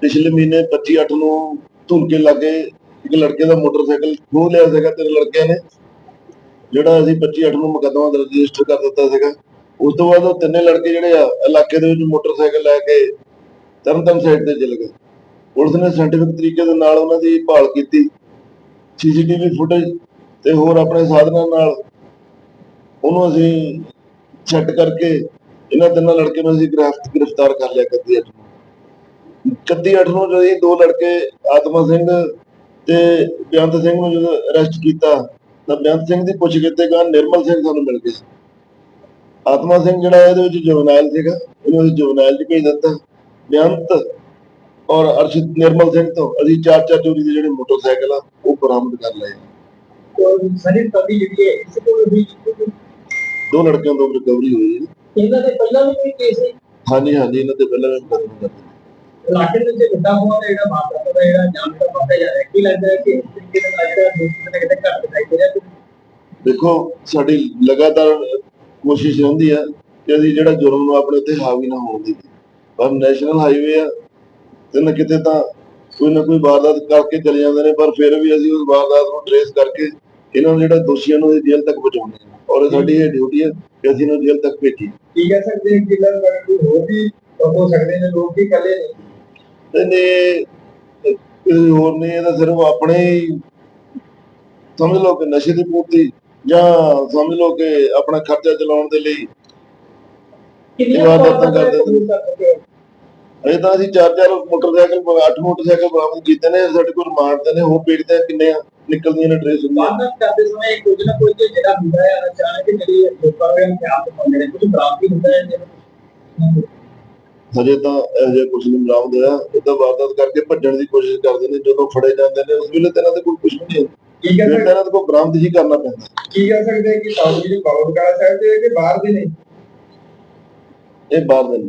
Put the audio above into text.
ਪਿਛਲੇ ਮਹੀਨੇ 25 8 ਨੂੰ ਧੁਲਕੇ ਲਾਗੇ ਇੱਕ ਲੜਕੇ ਦਾ ਮੋਟਰਸਾਈਕਲ ਖੋਹ ਲਿਆ ਸੀਗਾ, ਤਿੰਨ ਲੜਕਿਆਂ ਨੇ। ਜਿਹੜਾ ਅਸੀਂ 25 8 ਨੂੰ ਮੁਕੱਦਮਾ ਦਰਜ ਰਜਿਸਟਰ ਕਰ ਦਿੱਤਾ ਸੀਗਾ। ਉਸ ਤੋਂ ਬਾਅਦ ਉਹ ਤਿੰਨੇ ਲੜਕੇ ਜਿਹੜੇ ਆ, ਇਲਾਕੇ ਦੇ ਵਿੱਚ ਮੋਟਰਸਾਈਕਲ ਲੈ ਕੇ ਤਰਨਤਨ ਸਾਈਡ ਤੇ ਚਲੇ ਗਏ। ਪੁਲਿਸ ਨੇ ਸਾਇੰਟੀਫਿਕ ਤਰੀਕੇ ਦੇ ਨਾਲ ਉਹਨਾਂ ਦੀ ਭਾਲ ਕੀਤੀ। ਸੀਸੀਟੀਵੀ ਫੁਟੇਜ ਤੇ ਹੋਰ ਆਪਣੇ ਸਾਧਨਾਂ ਨਾਲ ਉਹਨੂੰ ਅਸੀਂ ਸੈੱਟ ਕਰਕੇ ਇਹਨਾਂ ਤਿੰਨਾਂ ਲੜਕਿਆਂ ਨੂੰ ਅਸੀਂ ਗ੍ਰਿਫਤ, ਗ੍ਰਿਫਤਾਰ ਕਰ ਲਿਆ ਕੱਦੀ ਅੱਠ ਨੂੰ। 31 ਅੱਠ ਨੂੰ ਜਦੋਂ ਇਹ ਦੋ ਲੜਕੇ ਆਤਮਾ ਸਿੰਘ ਤੇ ਬੇਅੰਤ ਸਿੰਘ ਨੂੰ ਜਦੋਂ ਅਰੈਸਟ ਕੀਤਾ, ਤਾਂ ਬੇਅੰਤ ਸਿੰਘ ਦੀ ਪੁੱਛਗਿੱਛ ਤੇ ਗਾਂ ਨਿਰਮਲ ਸਿੰਘ ਸਾਨੂੰ ਮਿਲ ਗਿਆ ਆਤਮਾ ਸਿੰਘ ਜਿਹੜਾ ਇਹਦੇ ਵਿੱਚ ਜੁਵਨਾਇਲ ਸੀਗਾ ਇਹਨੂੰ ਅਸੀਂ 'ਚ ਭੇਜ ਦਿੱਤਾ। ਬੇਅੰਤ ਔਰ ਅਰਸ਼ਿਤ, ਨਿਰਮਲ ਸਿੰਘ ਤੋਂ ਅਸੀਂ ਚਾਰ ਚਾਰ ਚੋਰੀ ਦੇ ਜਿਹੜੇ ਮੋਟਰਸਾਈਕਲ ਆ, ਉਹ ਬਰਾਮਦ ਕਰ ਲਏ। ਕੋਈ ਸਨੀ ਜਿਹੜੀ ਹੈ, ਇਸ ਕੋਲ ਵੀ ਦੋ ਲੜਕਿਆਂ ਤੋਂ ਰਿਕਵਰੀ ਹੋਈ ਹੈ। ਇਹਨਾਂ ਦੇ ਪਹਿਲਾਂ ਵੀ ਕੋਈ ਕੇਸ ਹੈ ਹਾਂਜੀ ਹਾਂਜੀ ਇਹਨਾਂ ਤੇ ਪਹਿਲਾਂ ਵੀ ਮੁਕੱਦਮਾ ਦਰਜ ਹੈ ਦੇ ਵਿੱਚ ਵੱਡਾ ਹੋਣ ਦਾ ਜਿਹੜਾ ਮਾਮਲਾ ਦਾ ਜਿਹੜਾ ਜਾਣ ਦਾ ਪਤਾ ਜਾ ਰਿਹਾ ਕੀ ਲੱਗਦਾ ਹੈ ਕਿ ਇਸ ਤਰੀਕੇ ਦੇ ਜਿਹੜਾ ਦੋਸਤ ਨੇ ਕਿਤੇ ਘੱਟ ਦਿਖਾਈ ਦੇ ਰਿਹਾ ਦੇਖੋ ਸਾਡੀ ਲਗਾਤਾਰ ਕੋਸ਼ਿਸ਼ ਰਹਿੰਦੀ ਹੈ ਕਿ ਅਸੀਂ ਜਿਹੜਾ ਜੁਰਮ ਨੂੰ ਆਪਣੇ ਉੱਤੇ ਹਾਵੀ ਨਾ ਹੋਣ ਦੇਈਏ। ਪਰ ਨੈਸ਼ਨਲ ਹਾਈਵੇ ਆ ਤੇ ਨਾ ਕਿਤੇ ਤਾਂ ਕੋਈ ਨਾ ਕੋਈ ਵਾਰਦਾਤ ਕਰਕੇ ਚਲੇ ਜਾਂਦੇ ਨੇ ਪਰ ਫਿਰ ਵੀ ਅਸੀਂ ਉਸ ਵਾਰਦਾਤ ਨੂੰ ਟ੍ਰੇਸ ਕਰਕੇ ਇਹਨਾਂ ਨੂੰ ਜਿਹੜਾ ਦੋਸ਼ੀਆਂ ਨੂੰ ਜੇਲ੍ਹ ਤੱਕ ਪਹੁੰਚਾਉਂਦੇ ਹਾਂ ਔਰ ਸਾਡੀ ਇਹ ਡਿਊਟੀ ਹੈ ਕਿ ਅਸੀਂ ਇਹਨਾਂ ਨੂੰ ਜੇਲ੍ਹ ਤੱਕ ਭੇਜੀਏ। ਕੀ ਕਹਿ ਸਕਦੇ ਹਾਂ ਕਿ ਲਗਭਗ ਕੋਈ ਹੋਰ ਵੀ ਹੋ ਸਕਦੇ ਨੇ ਲੋਕ ਵੀ ਇਕੱਲੇ ਨਹੀਂ ਨੇ ਕਿਸੇ ਹੋਰ ਨੇ ਇਹਦਾ ਸਿਰਫ ਆਪਣੇ ਹੀ ਸਮਝ ਲਓ ਕਿ ਨਸ਼ੇ ਦੀ ਪੂਰਤੀ ਜਾਂ ਸਮਝ ਲਓ ਕਿ ਆਪਣਾ ਖਰਚਾ ਚਲਾਉਣ ਦੇ ਲਈ ਇਬਾਦਤਾਂ ਕਰਦੇ ਹੋ? ਅਜੇ ਤਾਂ ਅਸੀਂ ਚਾਰ ਚਾਰ ਮੋਟਰਸਾਈਕਲ ਅੱਠ ਮੋਟਰਸਾਈਕਲ ਬਰਾਮਦ ਕੀਤੇ ਨੇ ਸਾਡੇ ਕੋਲ ਤੇ ਨੇ ਹੋਰ ਪੀੜਤਾਂ ਕਿੰਨੇ ਆ? ਨਿਕਲਦੀਆਂ ਨੇ ਟ੍ਰੇਸ ਹੁੰਦੀਆਂ ਵਾਰਦਾਤ ਕਰਦੇ ਸਮੇਂ ਕੁਝ ਨਾ ਕੁਝ ਜਿਹੜਾ ਹੁੰਦਾ ਹੈ ਅਚਾਨਕ ਜਿਹੜੀ ਲੋਕਾਂ ਦੇ ਧਿਆਨ ਪਾਉਂਦੇ ਨੇ ਕੁਝ ਬਰਾਬਰੀ ਹੁੰਦਾ ਹੈ ਹਜੇ ਤਾਂ ਇਹੋ ਜਿਹਾ ਕੁਝ ਨਹੀਂ ਬਰਾਮਦ ਹੋਇਆ। ਇਹ ਤਾਂ ਵਾਰਦਾਤ ਕਰਕੇ ਭੱਜਣ ਦੀ ਕੋਸ਼ਿਸ਼ ਕਰਦੇ ਨੇ ਜਦੋਂ ਫੜੇ ਜਾਂਦੇ ਨੇ ਉਸ ਵੇਲੇ ਤਾਂ ਇਹਨਾਂ ਦੇ ਕੋਲ ਕੁਝ ਨਹੀਂ ਹੁੰਦਾ। ਕੀ ਕਹਿ ਫਿਰ ਸਕਦੇ? ਤਾਂ ਦੇ ਕੋਲ ਬਰਾਮਦ ਹੀ ਕਰਨਾ ਪੈਂਦਾ। ਕੀ ਕਹਿ ਸਕਦੇ ਕਿ ਸਾਊਥ ਜਿਹੜੀ ਬਾਬਾ ਬਕਾਲਾ ਸਾਹਿਬ ਦੇ ਕਿ ਬਾਹਰ ਦੇ ਨੇ ਇਹ ਬਾਹਰ ਦੇ ਨੇ।